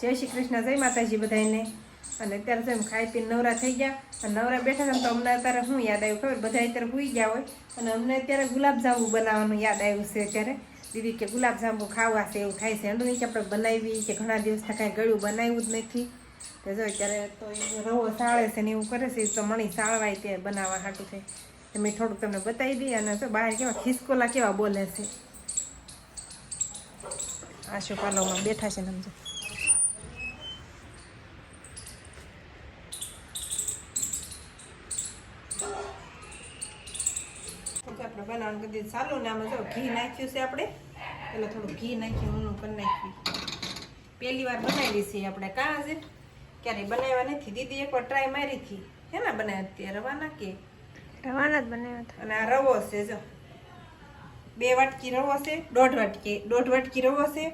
જય શ્રી કૃષ્ણ, જય માતાજી બધાને અને અત્યારે જેમ ખાઈ પીને નવરા થઈ ગયા. અને નવરા બેઠા હતા તો અમને અત્યારે શું યાદ આવ્યું ખબર? બધા અત્યારે ભૂઈ ગયા હોય. અને અમને અત્યારે ગુલાબજાંબુ બનાવવાનું યાદ આવ્યું છે અત્યારે. દીદી કે ગુલાબજાંબુ ખાવા છે, એવું થાય છે. એનું નીચે આપણે બનાવી કે ઘણા દિવસથી કાંઈ ગળ્યું બનાવ્યું જ નથી. તો જો અત્યારે તો રવો સાળે છે ને એવું કરે છે. તો મણી સાળવાય તે બનાવવા હાટું છે તો મેં થોડુંક તમને બતાવી દઈએ અને તો બહાર કેવા ખિસકોલા કેવા બોલે છે. આશુ પાલવમાં બેઠા છે સમજો તો આપણે બનાવવાનું કરી ચાલુ ને આમાં જો ઘી નાખ્યું છે આપણે. એટલે થોડું ઘી નાખ્યું ઊનું કરી નાખ્યું. પહેલી વાર બનાવી છે આપણે. કાં છે ક્યારેય બનાવ્યા નથી. દીદી એકવાર ટ્રાય મારી હતી. હે હેના બનાવ્યા હતી રવાના કે? રવાના જ બનાવ્યા અને આ રવો છે જો. બે વાટકી રવો છે દોઢ વાટકી. દોઢ વાટકી રવો છે.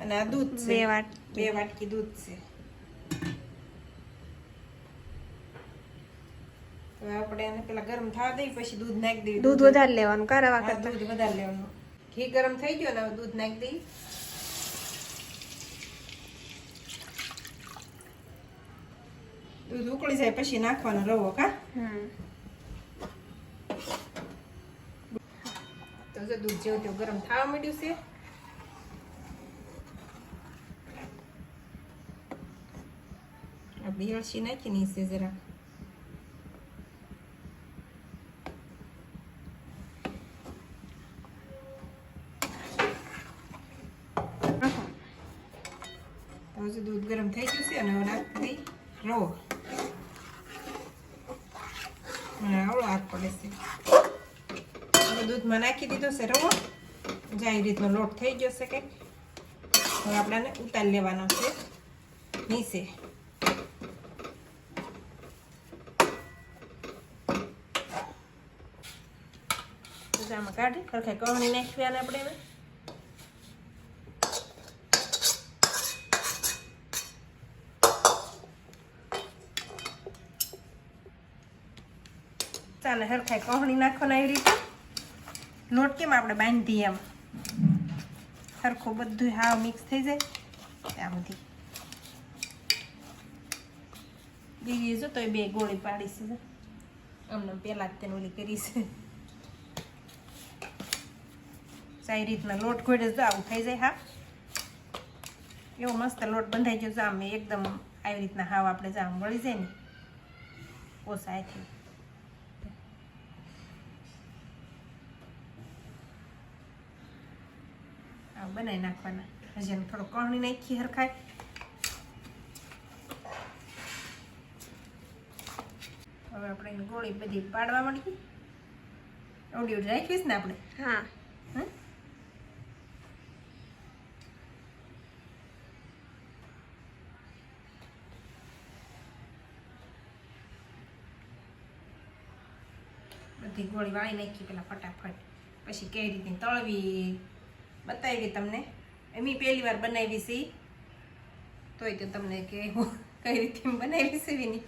અને આ દૂધ છે. બે વાટકી. બે વાટકી દૂધ છે. હવે આપણે એને પેલા ગરમ થવા દઈ પછી દૂધ નાખી દઈએ દૂધ વધારે લેવાનું કરાવા રવા કરતા. દૂધ વધારે લેવાનું. ઘી ગરમ થઈ ગયો ને હવે દૂધ નાખી દઈ દૂધ ઉકળી જાય પછી નાખવાનો રવો કા? હમ. તો જો દૂધ જેવું તેવું ગરમ થવા માંડ્યું છે. અળસી નાખી છે જરા નાખો. તો હજુ દૂધ ગરમ થઈ ગયું છે અને હવે નાખી રવો. અને આવડો આગ પડે છે. દૂધમાં નાખી દીધો છે રવો. જાય રીતનો લોટ થઈ ગયો છે કંઈક. હવે આપણાને ઉતારી લેવાનો છે નીચે. આમાં કાઢી ખરખાઈ કહણી નાખવી આપણે હવે. ચાલે હરખાઈ કહણી નાખો ને આવી રીતે. લોટ કેમ આપણે બાંધીએ એમ? સરખું બધું હાવ મિક્સ થઈ જાય. ત્યાં બધી બીજી જો તો બે ગોળી પાડી છે પહેલાં જ તેને ઓલી કરી છે. સારી રીતના લોટ ઘોડે જો આવું થઈ જાય હા. એવો મસ્ત લોટ બંધાઈ ગયો જો આમ એકદમ આવી રીતના હાવ આપણે જામ વળી જાય ને. ઓછાથી બનાવી નાખવાના. હજી એને થોડો કણી નાખી હરખાય. હવે આપણે એની ગોળી બધી પાડવા માંડી ઓડી ઓડી રાખીશ ને આપણે? હા. હં? બધી ગોળી વાળી નાખી પેલા ફટાફટ. પછી કેવી રીતે તળવી. બતાવી તમને. એમી પહેલી વાર બનાવી છે. તોય તો તમને કે હું કઈ રીતે બનાવી છે એની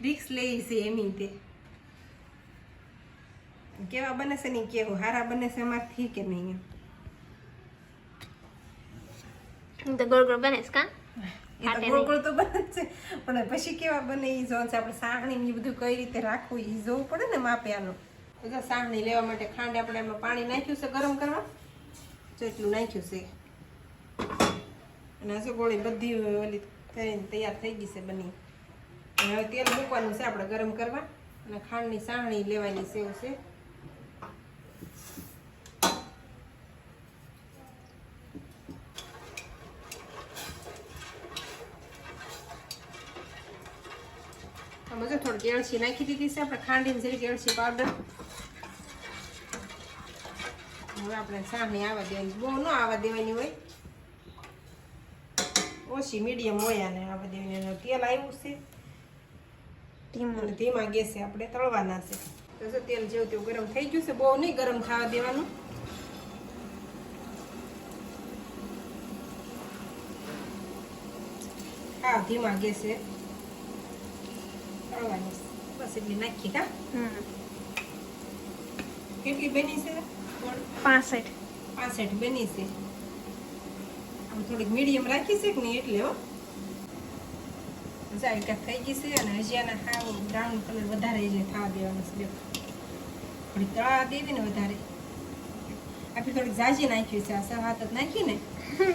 રિક્સ લઈ છે એમી તે. કેવા બને છે નહીં કેવું? હારા બને છે એમાંથી કે નહીં એમ? તો ગોળ ગોળ બને કા? તો ગોળ ગોળ તો બને છે. પણ પછી કેવા બને એ જોવાનું છે? આપણે એ બધું કઈ રીતે રાખવું એ જોવું પડે ને માપે આનું. જો લેવા માટે ખાંડ આપણે એમાં પાણી નાખ્યું છે ગરમ કરવા. જો નાખ્યું છે. અને હજુ બધી ઓલી કરીને તૈયાર થઈ ગઈ છે બની. હવે તેલ મૂકવાનું છે આપણે ગરમ કરવા. અને ખાંડની સાણણી લેવાની એવું છે. આમાં જો થોડીક એળચી નાખી દીધી છે. આપણે ખાંડીને જરીક એળચી પાવડર હવે આપણે સામે આવવા દેવાની. બહુ ન આવવા દેવાની હોય. ઓછી મીડિયમ હોય અને આવવા દેવાની. તેલ આવ્યું છે. ધીમું. ધીમા ગેસે આપણે તળવાના છે. તો જો તેલ જેવું તેવું ગરમ થઈ ગયું છે બહુ નહીં ગરમ થવા દેવાનું. હા ધીમા ગેસે તળવાની. બસ એટલી નાખી હા? કેટલી બની છે? પાસઠ. પાસઠ બની છે. આમ થોડીક મીડિયમ રાખી છે કે નહીં એટલે હો. જાયકા થઈ ગઈ છે અને હજી આને હાવ બ્રાઉન કલર વધારે જે થવા દેવાનું છે. જો થોડીક તળા દેવી ને વધારે. આપણે થોડીક જાજી નાખ્યું છે આ હાથ જ નાખી ને.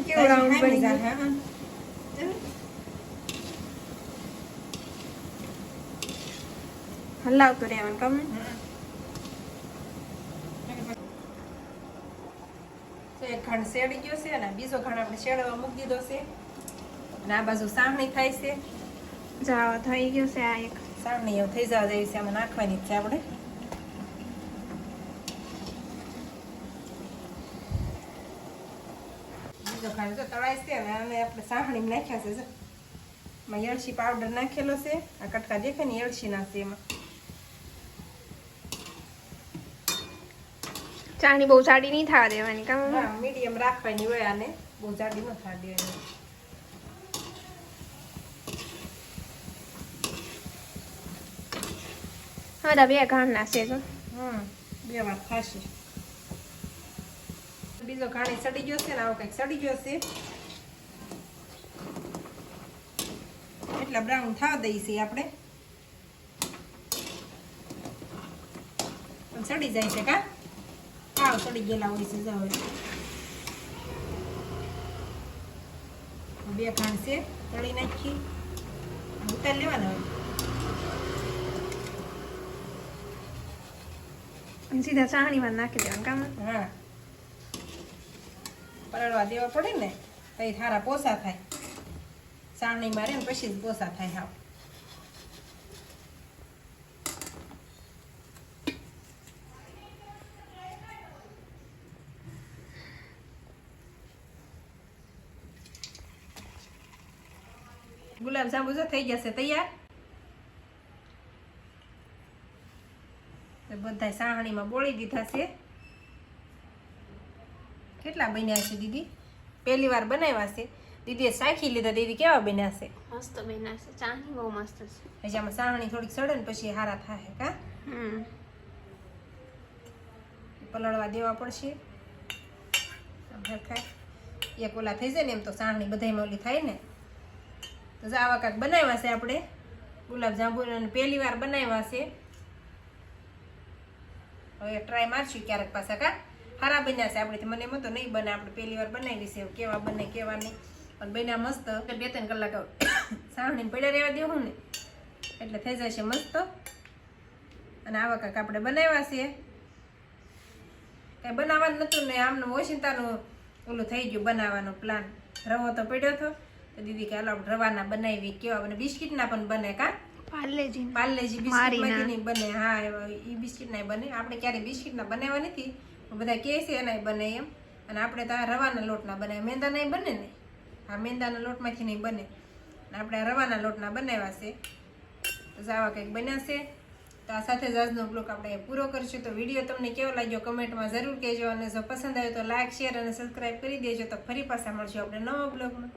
કેવું રાઉન્ડ બની જાય હા હલાવતું રહેવાનું ગમે તો એક ઘણ શેડી ગયો છે અને બીજો ઘણ આપણે શેડવા મૂકી દીધો છે. અને આ બાજુ સાવણી થાય છે. જાવ થઈ ગયો છે આ એક. સાવણી એવું થઈ જવા જેવી છે આમાં નાખવાની છે આપણે. બીજો ઘણ જો તળાય છે અને આને આપણે સાવણી નાખ્યા છે એમાં એળસી પાવડર નાખેલો છે. આ કટકા દેખાય ને એળસી નાખશે એમાં. ચાણી બહુ જાડી નહીં થવા દેવાની કામ મીડિયમ રાખવાની હોય આને. બહુ જાડી ન થવા દેવાની. હવે બે ઘાણ નાખશે તો. બે વાર થશે બીજો ઘાણી સડી ગયો છે ને આવો કંઈક સડી ગયો છે. એટલા બ્રાઉન થવા છીએ આપણે. સડી જાય છે કા? આવ સડી ગયેલા હોય છે હવે બે ખાંડ છે તળી નાખી. ઉતાર લેવાના હવે. સીધા ચાણીમાં નાખી દેવાનું કામ? હા. પલળવા દેવા પડે ને પછી સારા પોસા થાય. સાવણી મારે ને પછી જ પોસા થાય હાવ. ગુલાબ જાંબુ જો થઈ જશે તૈયાર બધા સાહણીમાં બોળી દીધા છે કેટલા બન્યા છે દીદી પહેલી વાર બનાવ્યા છે દીદીએ સાખી લીધા દીદી કેવા બન્યા છે મસ્ત બન્યા છે ચાણી બહુ મસ્ત છે પછી આમાં સાહણી થોડીક સડે ને પછી હારા થાય કા હમ પલળવા દેવા પડશે એક ઓલા થઈ જાય ને એમ તો સાહણી બધાયમાં ઓલી થાય ને આવા કાંક બનાવ્યા છે આપણે? ગુલાબ જાંબુ અને પહેલી વાર બનાવ્યા છે. હવે ટ્રાય મારશું ક્યારેક પાછા, કા? સારા બન્યા છે આપણે મને એમ તો નહીં બને, આપણે પહેલી વાર બનાવી છે. કેવા બને, કેવા નહીં. પણ બન્યા મસ્ત. બે ત્રણ કલાક સાવણી પડ્યા રહેવા દેવું ને. એટલે થઈ જશે મસ્ત. અને આવા કાંક આપણે બનાવ્યા છે. કાંઈ બનાવવાનું નતું ને આમનું ઓશિંતાનું ઓલું થઈ ગયું બનાવવાનો પ્લાન રવો તો પડ્યો હતો તો દીદી કે હાલો રવાના બનાવી કેવા બને? બિસ્કિટના પણ બને કા? પાર્લેજી પાર્લેજી. બિસ્કિટમાંથી બને. હા ઈ બિસ્કિટના બને. આપણે ક્યારેય બિસ્કિટના બનાવવા નથી. બધા કહે છે એના બને એમ. અને આપણે તો રવાના લોટના બનાવ્યા. મેંદાના બને ને? હા મેંદાના લોટમાંથી નહીં બને. અને આપણે રવાના લોટના બનાવ્યા છે. તો આવા કંઈક બન્યા છે. તો આ સાથે જ આજનો બ્લોગ આપણે પૂરો કરીશું. તો વીડિયો તમને કેવો લાગ્યો કમેન્ટમાં જરૂર કહેજો. અને જો પસંદ આવ્યો તો લાઇક શેર અને સબસ્ક્રાઈબ કરી દેજો. તો ફરી પાછા મળશું આપણે નવા બ્લોગમાં